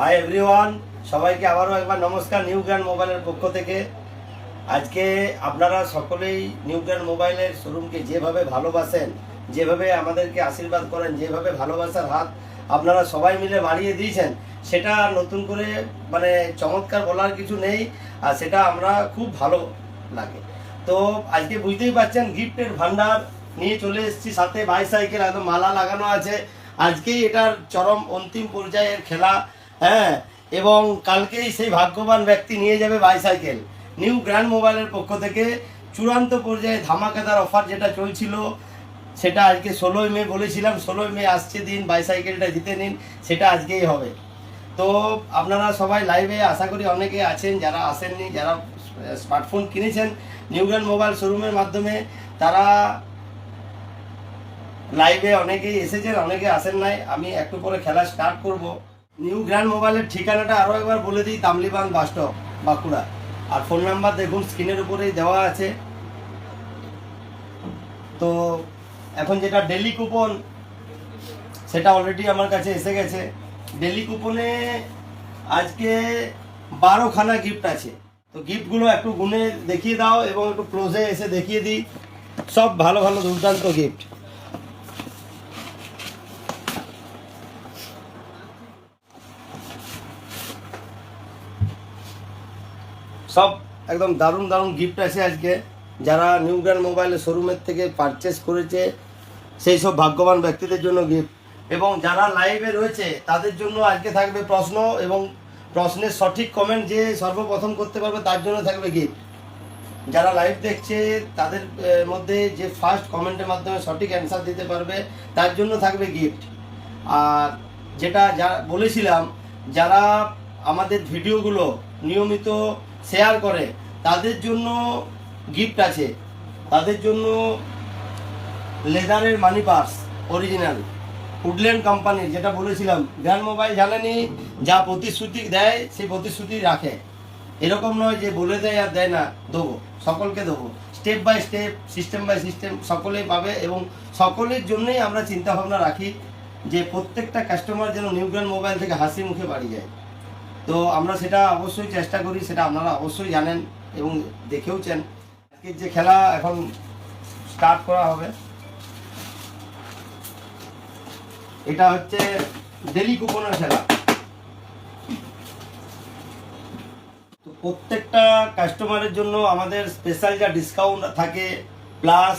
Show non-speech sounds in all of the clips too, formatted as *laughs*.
Hi everyone সবাইকে আবারও একবার নমস্কার নিউ গ্র্যান্ড মোবাইলের পক্ষ থেকে। আজকে আপনারা সকলেই নিউ গ্র্যান্ড মোবাইলের শোরুমকে যেভাবে ভালোবাসেন, যেভাবে আমাদেরকে আশীর্বাদ করেন, যেভাবে ভালোবাসার হাত আপনারা সবাই মিলে বাড়িয়ে দিয়েছেন, সেটা নতুন করে মানে চমৎকার বলার কিছু নেই, আর সেটা আমরা খুব ভালো লাগে। তো আজকে বুঝতেই পারছেন, গিফটের ভান্ডার নিয়ে চলে এসেছি সাথে বাইসাইকেল একদম মালা লাগানো আছে। আজকেই এটার চরম অন্তিম পর্যায়ের খেলা। হ্যাঁ এবং কালকেই সেই ভাগ্যবান ব্যক্তি নিয়ে যাবে বাইসাইকেল নিউ গ্র্যান্ড মোবাইলের পক্ষ থেকে চূড়ান্ত পর্যায়ে ধামাকাদার অফার যেটা চলছিল, সেটা আজকে ষোলোই মে বলেছিলাম, ষোলোই মে আসছে দিন বাইসাইকেলটা জিতে নিন, সেটা আজকেই হবে। তো আপনারা সবাই লাইভে আশা করি অনেকে আছেন, যারা আসেননি, যারা স্মার্টফোন কিনেছেন নিউ গ্র্যান্ড মোবাইল শোরুমের মাধ্যমে, তারা লাইভে অনেকেই এসেছেন, অনেকে আসেন নাই, আমি একটু পরে খেলা স্টার্ট করব। নিউ গ্র্যান্ড মোবাইলের ঠিকানাটা আরও একবার বলে দিই তামলিবান বাসস্টপ বাঁকুড়া। আর ফোন নাম্বার দেখুন স্ক্রিনের উপরেই দেওয়া আছে। তো এখন যেটা ডেলি কুপন সেটা অলরেডি আমার কাছে এসে গেছে। ডেলি কুপনে আজকে বারোখানা গিফট আছে। তো গিফটগুলো একটু গুনে দেখিয়ে দাও এবং একটু ক্লোজে এসে দেখিয়ে দিই। সব ভালো ভালো দুর্দান্ত গিফট সব একদম দারুণ দারুণ গিফট আছে আজকে। যারা নিউ গ্র্যান্ড মোবাইলের শোরুমের থেকে পারচেস করেছে, সেই সব ভাগ্যবান ব্যক্তিদের জন্য গিফট এবং যারা লাইভে রয়েছে, তাদের জন্য আজকে থাকবে প্রশ্ন এবং প্রশ্নের সঠিক কমেন্ট যে সর্বপ্রথম করতে পারবে, তার জন্য থাকবে গিফট যারা লাইভ দেখছে, তাদের মধ্যে যে ফার্স্ট কমেন্টের মাধ্যমে সঠিক অ্যান্সার দিতে পারবে, তার জন্য থাকবে গিফট আর যেটা যা বলেছিলাম, যারা আমাদের ভিডিওগুলো নিয়মিত শেয়ার করে। তাদের জন্য গিফট আছে। তাদের জন্য লেদারের মানি পার্স অরিজিনাল উডল্যান্ড কোম্পানির যেটা বলেছিলাম। গ্র্যান্ড মোবাইল জানেনি? যা প্রতিশ্রুতি দেয়, সেই প্রতিশ্রুতি রাখে। এরকম নয় যে বলে দেয় আর দেয় না। দেবো। সকলকে দেবো। Step by step system by system সকলেই পাবে এবং সকলের জন্যই আমরা চিন্তা ভাবনা রাখি যে প্রত্যেকটা কাস্টমার যেন নিউ গ্র্যান্ড মোবাইল থেকে হাসি মুখে বাড়ি যায়। তো আমরা সেটা অবশ্যই চেষ্টা করি, সেটা আপনারা অবশ্যই জানেন এবং দেখেওছেন আজকের যে খেলা এখন স্টার্ট করা হবে। এটা হচ্ছে ডেলি কুপনের খেলা। তো প্রত্যেকটা কাস্টমারের জন্য আমাদের স্পেশাল যা ডিসকাউন্ট থাকে প্লাস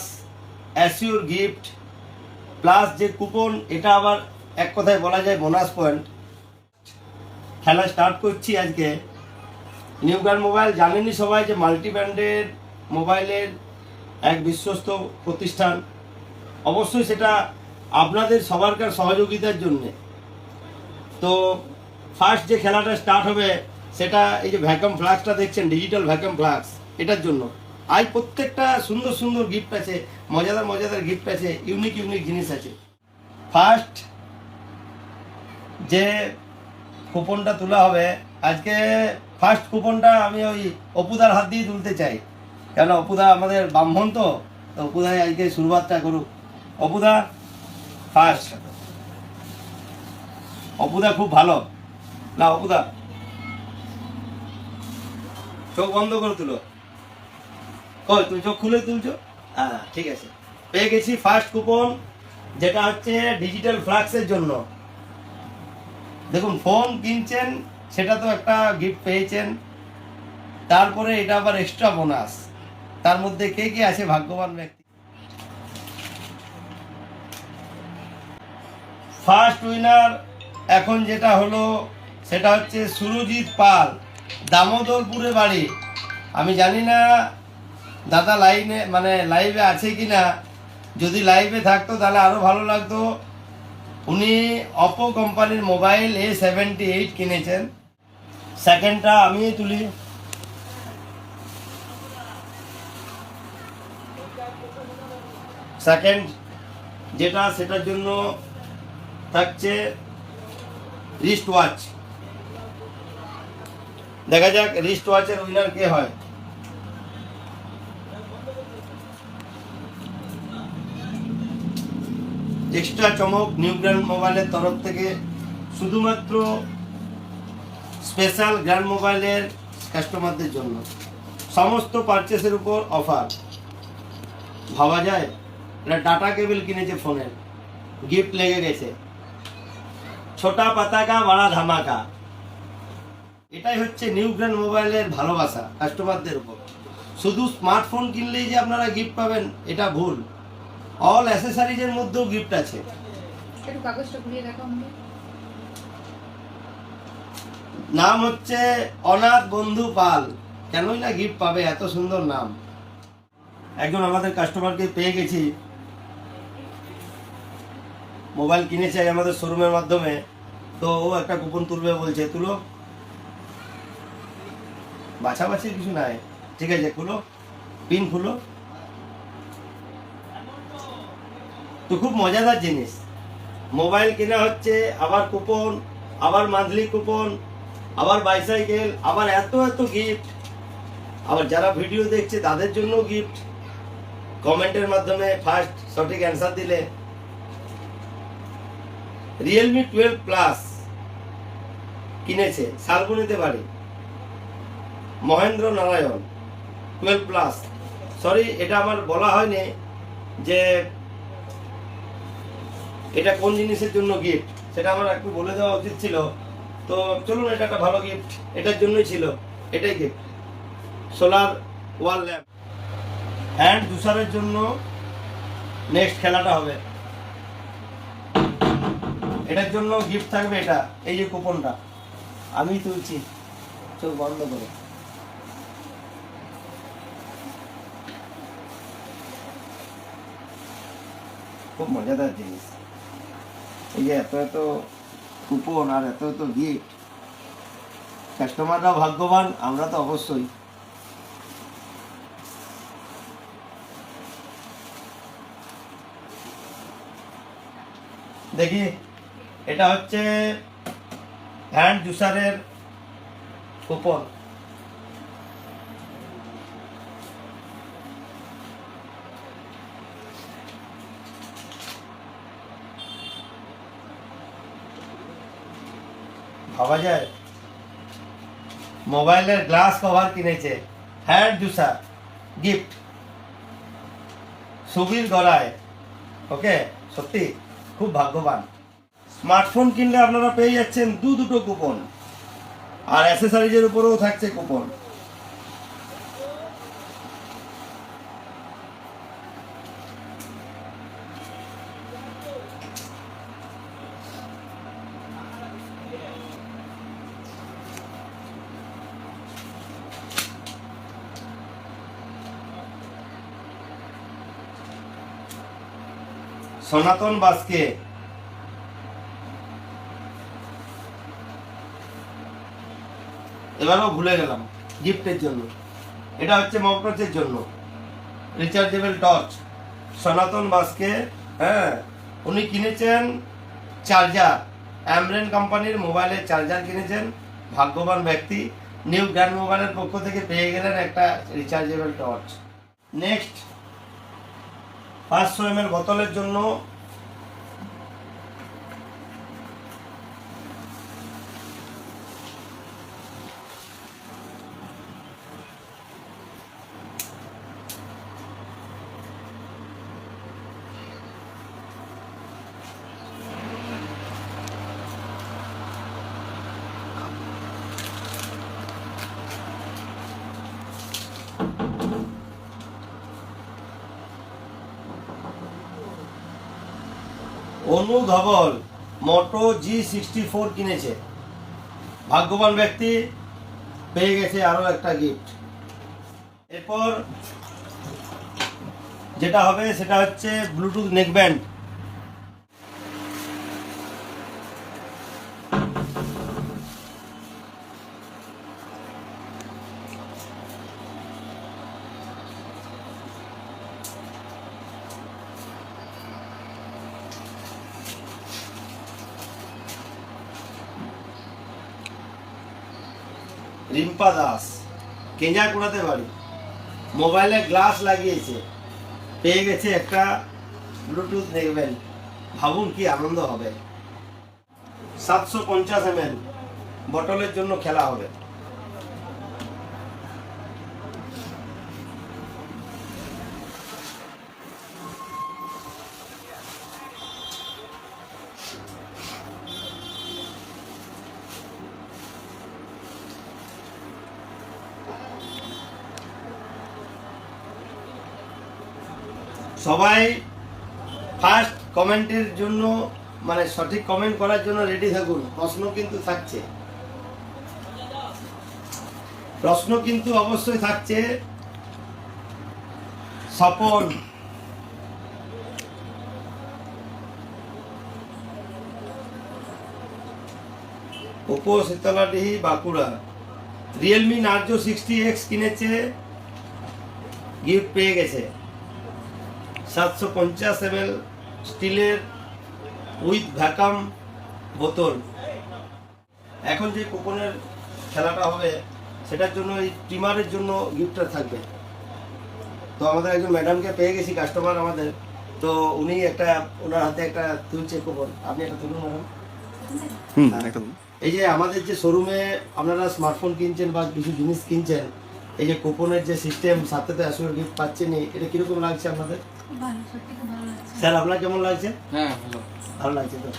অ্যাসিওর গিফট প্লাস যে কুপন এটা আবার এক কথায় বলা যায় বোনাস পয়েন্ট খেলা স্টার্ট করছি আজকে। নিউ গ্র্যান্ড মোবাইল জানেনই সবাই যে মাল্টি ব্র্যান্ডের মোবাইলের এক বিশ্বস্ত প্রতিষ্ঠান? অবশ্যই সেটা আপনাদের সবারকার সহযোগিতার জন্যে। তো ফার্স্ট যে খেলাটা স্টার্ট হবে, সেটা এই যে ভ্যাকাম ফ্লাক্সটা দেখছেন ডিজিটাল ভ্যাকাম ফ্লাক্স এটার জন্য। আজ প্রত্যেকটা সুন্দর সুন্দর গিফট আছে, মজাদার মজাদার গিফট আছে ইউনিক ইউনিক জিনিস আছে। ফার্স্ট যে কুপনটা তোলা হবে। আজকে ফার্স্ট কুপনটা আমি ওই অপুদার হাত দিয়ে তুলতে চাই। কেন? অপুদা আমাদের ব্রাহ্মণ তো তো আজকে শুরুয়াতটা করুক। অপুদা ফার্স্ট অপুদা খুব ভালো। না, অপুদা। চোখ বন্ধ করে তুলো। কই, তুমি চোখ খুলে তুলছো? হ্যাঁ ঠিক আছে। পেয়ে গেছি ফার্স্ট কুপন যেটা হচ্ছে ডিজিটাল ফ্লাক্সের জন্য। দেখুন, ফোন কিনছেন, সেটা তো একটা গিফট পেয়েছেন। তারপরে এটা আবার এক্সট্রা বোনাস তার মধ্যে কে কে আছে ভাগ্যবান ব্যক্তি? ফার্স্ট উইনার এখন যেটা হলো, সেটা হচ্ছে সুরজিৎ পাল, দামোদরপুরে বাড়ি। আমি জানি না দাদা লাইনে মানে লাইভে আছে কি না যদি লাইভে থাকতো, তাহলে আরও ভালো লাগতো। উনি অপো কোম্পানির মোবাইল এ সেভেন্টি এইট কিনেছেন। সেকেন্ডটা আমি তুলি। সেকেন্ড যেটা সেটার জন্য থাকছে রিস্ট ওয়াচ দেখা যাক রিস্ট ওয়াচের উইনার কে হয়। এক্সট্রা চমক নিউ ব্র্যান্ড মোবাইলের তরফ থেকে শুধুমাত্র স্পেশাল গ্র্যান্ড মোবাইলের কাস্টমারদের জন্য। সমস্ত পারচেসের উপর অফার ভাবা যায়, এটা ডাটা কেবল কিনেছে ফোনের গিফট লেগে গেছে। ছোটা পাতাকা, বড়া ধামাকা। এটাই হচ্ছে নিউ গ্র্যান্ড মোবাইলের ভালোবাসা কাস্টমারদের উপর। শুধু স্মার্টফোন কিনলেই যে আপনারা গিফট পাবেন, এটা ভুল। অল অ্যাসেসারিজের মধ্যেও গিফট আছে। একটু কাগজটা ঘুরিয়ে দেখো নাম হচ্ছে অনাথ বন্ধু পাল। কেনই না গিফট পাবে এত সুন্দর নাম। একজন আমাদের কাস্টমারকে পেয়ে গেছি। মোবাইল কিনেছে আমাদের শোরুমের মাধ্যমে। তো ও একটা কুপন তুলবে বলছে তুলো। বাছাবাছির কিছু নাই। ঠিক আছে খুলো। পিন খুলো। তো খুব মজাদার জিনিস। মোবাইল কেনা হচ্ছে, আবার কুপন, আবার মান্থলি কুপন, আবার বাইসাইকেল আবার এত এত গিফট আবার যারা ভিডিও দেখছে, তাদের জন্য গিফট কমেন্টের মাধ্যমে ফার্স্ট সঠিক অ্যান্সার দিলে। রিয়েলমি টুয়েলভ প্লাস কিনেছে শালবনিতে বাড়ি Mahendra Narayan twelve plus sorry এটা আমার বলা হয়নি যে এটা কোন জিনিসের জন্য গিফট সেটা আমার একটু বলে দেওয়া উচিত ছিল। তো চলুন, এটা একটা ভালো গিফট এটার জন্যই ছিল। এটাই gift solar wall lamp hand জুসারের জন্য নেক্সট খেলাটা হবে। এটার জন্য গিফট থাকবে এটা, এই যে কুপনটা। আমি তুলছি। চোখ বন্ধ করে। খুব মজাদার জিনিস। এই যে এত এত কুপন আর এত এত গিফট কাস্টমাররাও ভাগ্যবান, আমরা তো অবশ্যই। দেখি, এটা হচ্ছে হ্যান্ড জুসারের কুপন ভাবা যায়? মোবাইলের গ্লাস কভার কিনেছে। Hand juicer gift. সুবির গলায়। ওকে, সত্যি? খুব ভাগ্যবান। স্মার্টফোন কিনলে আপনারা পেয়ে যাচ্ছেন দু দুটো কুপন। আর অ্যাসেসারিজের উপরেও থাকছে কুপন। সনাতন বাসকে এবারও ভুলে গেলাম, গিফটের জন্য। এটা হচ্ছে মমতাজের জন্য। Rechargeable torch. সনাতন বাসকে হ্যাঁ উনি কিনেছেন চার্জার। অ্যামরেন কোম্পানির মোবাইলের চার্জার কিনেছেন। ভাগ্যবান ব্যক্তি। নিউ গ্র্যান্ড মোবাইলের পক্ষ থেকে পেয়ে গেলেন একটা রিচার্জেবল টর্চ। নেক্সট। পাঁচশো এম বোতলের জন্য অনু ধবল মোটো জি সিক্সটি ফোর কিনেছে। ভাগ্যবান ব্যক্তি, পেয়ে গেছে আরও একটা গিফট এরপর যেটা হবে সেটা হচ্ছে ব্লুটুথ নেকব্যান্ড রিম্পা দাস। কেঞ্জাকুড়াতে পারি মোবাইলে গ্লাস লাগিয়েছে। পেয়ে গেছে একটা ব্লুটুথ দেখবেন ভাবুন কি আনন্দ হবে। সাতশো পঞ্চাশ এম বটলের জন্য খেলা হবে। সবাই ফার্স্ট কমেন্টের জন্য মানে সঠিক কমেন্ট করার জন্য রেডি থাকুন। প্রশ্ন কিন্তু থাকছে। প্রশ্ন কিন্তু অবশ্যই থাকছে। Swapan. Oppo Shitladihi Bankura. Realme Narzo sixty X কিনেছে গিফট পেয়ে গেছে। সাতশো পঞ্চাশ এম এল স্টিলের উইথ ভ্যাকাম বোতল। এখন যে কুপনের খেলাটা হবে সেটার জন্য এই ট্রিমারের জন্য গিফটটা থাকবে। তো আমাদের একজন ম্যাডামকে পেয়ে গেছি কাস্টমার আমাদের। তো উনি একটা ওনার হাতে একটা তুলছে কুপন। আপনি একটা তুলুন ম্যাডাম। হ্যাঁ। এই যে আমাদের যে শোরুমে আপনারা স্মার্টফোন কিনছেন বা কিছু জিনিস কিনছেন এই যে কুপনের যে সিস্টেম সাথে তো আসলে গিফট পাচ্ছেন এটা কীরকম লাগছে আপনাদের? ভালো সত্যি খুব ভালো লাগছে। স্যার আপনার কেমন লাগছে? হ্যাঁ ভালো। ভালো লাগছে তো?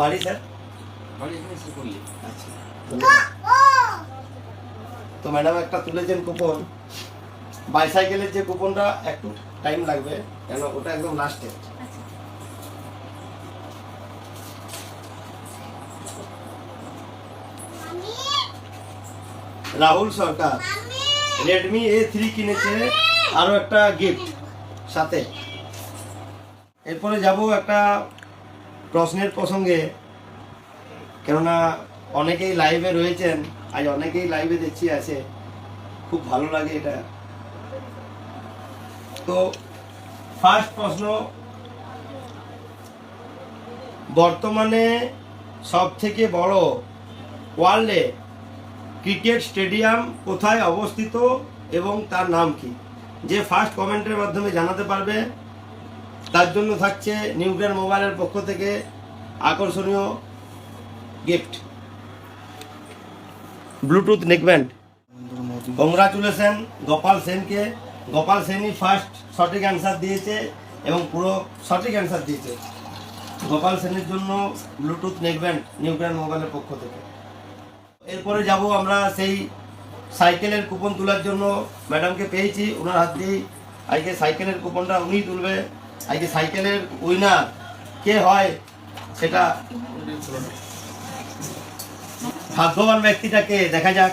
বাড়ি স্যার? বাড়ি আচ্ছা। তো ম্যাডাম একটা তুলেছেন কুপন। বাইসাইকেলের যে কুপনটা একটু টাইম লাগবে কেন ওটা একদম লাস্টে আচ্ছা। Rahul Sarkar Redmi A three কিনেছে আরও একটা গিফট সাথে। এরপরে যাব একটা প্রশ্নের প্রসঙ্গে। কেননা অনেকেই লাইভে রয়েছেন, আজ অনেকেই লাইভে দেখছি আছে। খুব ভালো লাগে এটা। তো ফার্স্ট প্রশ্ন, বর্তমানে সব থেকে বড় ওয়ার্ল্ডে ক্রিকেট স্টেডিয়াম কোথায় অবস্থিত এবং তার নাম কি? যে ফার্স্ট কমেন্টের মাধ্যমে জানাতে পারবে। তার জন্য থাকছে নিউগ্রান মোবাইলের পক্ষ থেকে আকর্ষণীয় gift Bluetooth neckband congratulation Gopal সেনকে গোপাল সেনই ফার্স্ট সঠিক অ্যান্সার দিয়েছে এবং পুরো সঠিক অ্যান্সার দিয়েছে। গোপাল সেনের জন্য ব্লুটুথ নেকব্যান্ড নিউগ্রান মোবাইলের পক্ষ থেকে। এরপরে যাব আমরা সেই সাইকেলের কুপন তোলার জন্য। ম্যাডামকে পেয়েছি, ওনার হাত দিয়েই। আজকে সাইকেলের কুপনটা উনিই তুলবে। আজকে সাইকেলের উইনার কে হয় সেটা ভাগ্যবান ব্যক্তিটাকে দেখা যাক।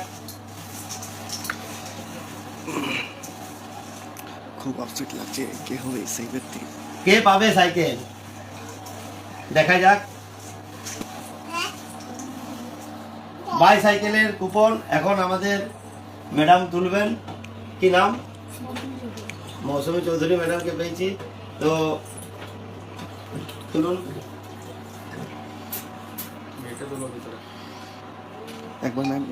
খুব আপসেট লাগছে কে হবে সেই ব্যক্তি। কে পাবে সাইকেল? দেখা যাক। বাই সাইকেলের কুপন এখন আমাদের ম্যাডাম তুলবেন। কি নাম? মৌসুমী চৌধুরী। ম্যাডামকে পেয়েছি। তো তুলুন একবার ম্যাম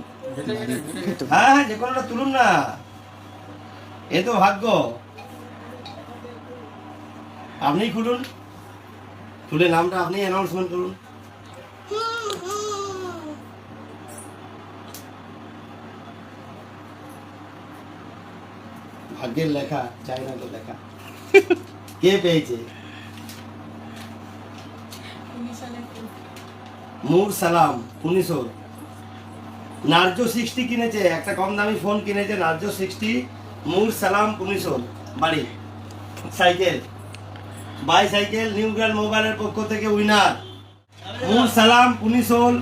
হ্যাঁ হ্যাঁ যে কোনোটা তুলুন না। এ তো ভাগ্য। আপনি খুলুন। খুলে নামটা আপনি অ্যানাউন্সমেন্ট করুন ভাগ্যের লেখা চাই না তো লেখা। *laughs* কে পেয়েছে? মুর সালাম উনিশশো নার্জো সিক্সটি কিনেছে, একটা কম দামি ফোন কিনেছে, নার্জো সিক্সটি, মুর সালাম পুনিশোল বাড়ি। Cycle. By cycle, new grand মোবাইলের পক্ষ থেকে উইনার। মুর সালাম পুনিশোল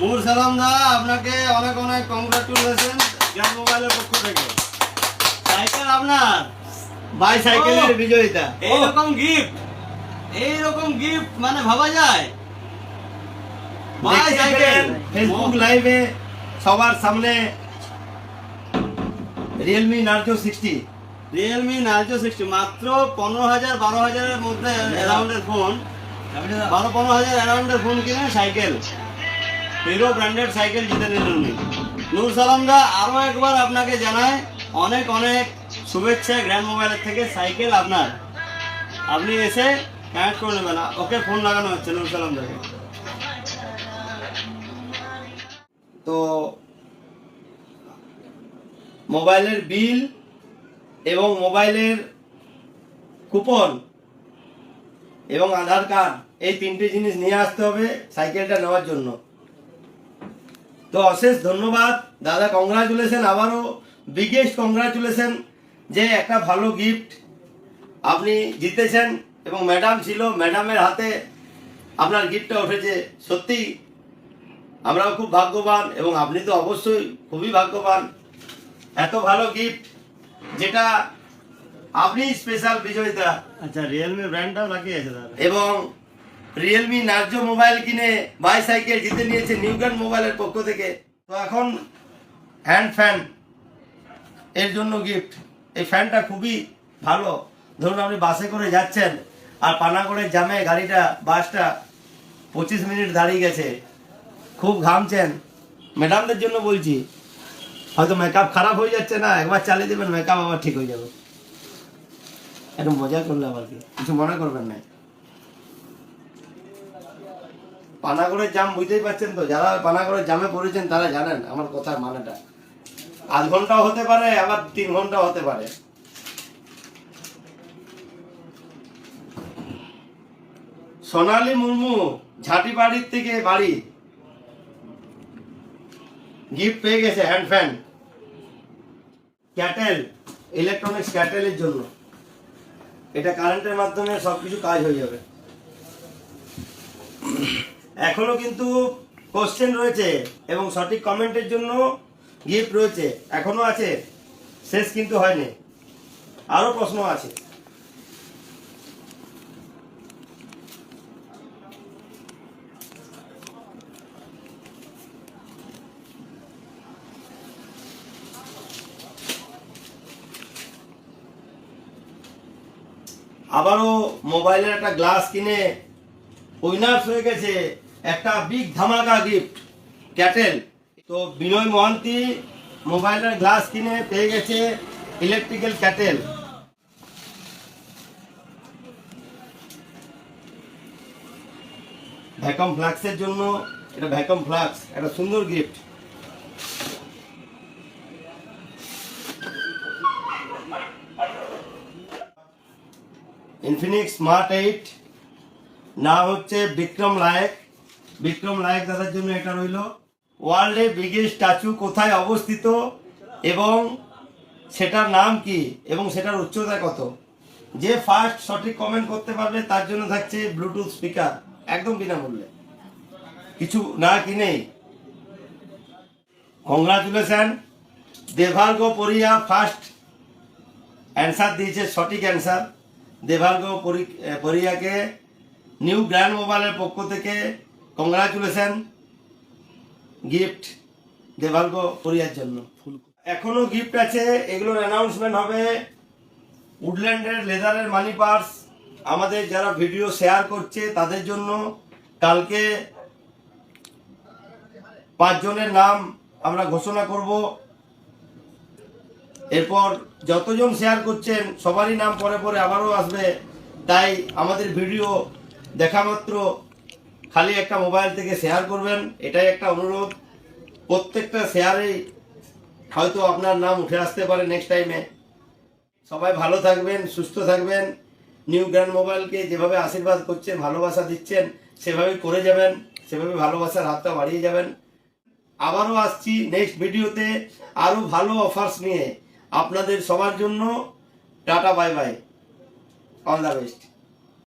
মুর সালাম দা, আপনাকে অনেক অনেক কংগ্রাচুলেশন গ্র্যান্ড মোবাইলের পক্ষ থেকে। সাইকেল আপনার? বাই সাইকেলের বিজয়িতা এইরকম গিফট এইরকম গিফট মানে ভাবা যায়। বাই সাইকেল ফেসবুক লাইভে সবার সামনে Realme Narzo sixty Realme Narzo sixty মাত্র পনেরো হাজার বারো হাজারের মধ্যে অ্যারাউন্ডের ফোন বারো পনেরো হাজার অ্যারাউন্ডের ফোন কিনে সাইকেল হিরো ব্র্যান্ডেড সাইকেল জিতে নিলেন উনি। নূর সালাম দা আরও একবার আপনাকে জানায় অনেক অনেক শুভেচ্ছা গ্র্যান্ড মোবাইলের থেকে সাইকেল আপনার। আপনি এসে কানেক্ট করে নেবেন। ওকে ফোন লাগানো হচ্ছে নূর সালাম দাকে তো মোবাইলের বিল এবং মোবাইলের কুপন এবং আধার কার্ড এই তিনটে জিনিস নিয়ে আসতে হবে সাইকেলটা নেওয়ার জন্য। তো অশেষ ধন্যবাদ। দাদা কংগ্রাচুলেশন আবারও বিগেস্ট কংগ্রাচুলেশন যে একটা ভালো গিফট আপনি জিতেছেন এবং ম্যাডাম ছিল ম্যাডামের হাতে আপনার গিফটটা উঠেছে। সত্যি আমরাও খুব ভাগ্যবান এবং আপনি তো অবশ্যই খুবই ভাগ্যবান। এত ভালো গিফট যেটা আপনি স্পেশাল বিজয়িতা। আচ্ছা রিয়েলমি ব্র্যান্ডটাও লাগিয়েছে এবং রিয়েলমি নার্জ মোবাইল কিনে বাইসাইকেল জিতে নিয়েছে নিউগান মোবাইলের পক্ষ থেকে। তো এখন হ্যান্ড ফ্যান এর জন্য গিফট এই ফ্যানটা খুবই ভালো। ধরুন আপনি বাসে করে যাচ্ছেন, আর পানাগড়ের জামে গাড়িটা, বাসটা পঁচিশ মিনিট দাঁড়িয়ে গেছে, খুব ঘামছেন। ম্যাডামদের জন্য বলছি, হয়তো মেকআপ খারাপ হয়ে যাচ্ছে না, একবার চালিয়ে দেবেন মেকআপ আবার ঠিক হয়ে যাবে। একটু মজা করলে আবার কি, কিছু মনে করবেন না। পানাগড়ের জাম বুঝতেই পারছেন তো, যারা পানাগড়ের জামে পড়েছেন তারা জানেন, আমার কথার মানেটা। আধ ঘন্টাও হতে পারে, আবার তিন ঘন্টাও হতে পারে। সোনালী মুর্মু ঝাঁটি বাড়ির থেকে বাড়ি। গিফট পেয়ে গেছে হ্যান্ড ফ্যান ক্যাটেল ইলেকট্রনিক্স ক্যাটেলের জন্য। এটা কারেন্টের মাধ্যমে সবকিছু কাজ হয়ে যাবে। এখনও কিন্তু কোশ্চেন রয়েছে, এবং সঠিক কমেন্টের জন্য গিফট রয়েছে, এখনও আছে, শেষ কিন্তু হয়নি। আরও প্রশ্ন আছে। আবারও মোবাইলের একটা গ্লাস কিনে উইনার্স হয়ে গেছে, একটা বিগ ধামাকা গিফট, ক্যাটেল। তো বিনয় মহান্তি মোবাইলের গ্লাস কিনে পেয়ে গেছে ইলেকট্রিক্যাল ক্যাটেল ভ্যাকম ফ্লাক্সের জন্য, এটা ভ্যাকম ফ্লাক্স একটা সুন্দর গিফট ইনফিনিক্স স্মার্ট এইট নাম হচ্ছে বিক্রম লায়ক। বিক্রম লায়ক দাদার জন্য এটা রইল। ওয়ার্ল্ডে বিগেস্ট স্ট্যাচু কোথায় অবস্থিত এবং সেটার নাম কি এবং সেটার উচ্চতা কত? যে ফার্স্ট সঠিক কমেন্ট করতে পারবে, তার জন্য থাকছে ব্লুটুথ স্পিকার একদম বিনামূল্যে। কিছু না কিনেই। কংগ্রাচুলেশন দেভার্গ পরিয়া ফার্স্ট অ্যান্সার দিয়েছে, সঠিক অ্যান্সার দেভার্গ পরি- পরিয়াকে নিউ গ্র্যান্ড মোবাইলের পক্ষ থেকে কংগ্রাচুলেশন গিফট দেভার্গ পরিয়ার জন্য। এখনও গিফট আছে, এগুলোর অ্যানাউন্সমেন্ট হবে। উডল্যান্ডের লেদারের মানি পার্স আমাদের যারা ভিডিও শেয়ার করছে, তাদের জন্য কালকে পাঁচজনের নাম আমরা ঘোষণা করব। এরপর যতজন শেয়ার করছেন, সবারই নাম পরে পরে আবারও আসবে। তাই আমাদের ভিডিও দেখা মাত্র। খালি একটা মোবাইল থেকে শেয়ার করবেন, এটাই একটা অনুরোধ। প্রত্যেকটা শেয়ারেই হয়তো আপনার নাম উঠে আসতে পারে নেক্সট টাইমে সবাই ভালো থাকবেন, সুস্থ থাকবেন। নিউ গ্র্যান্ড মোবাইলকে যেভাবে আশীর্বাদ করছেন, ভালোবাসা দিচ্ছেন সেভাবে করে যাবেন, সেভাবে ভালোবাসার হাতটা বাড়িয়ে যাবেন। আবারও আসছি নেক্সট ভিডিওতে আরও ভালো অফার্স নিয়ে। আপনাদের সবার জন্য tata bye bye all the best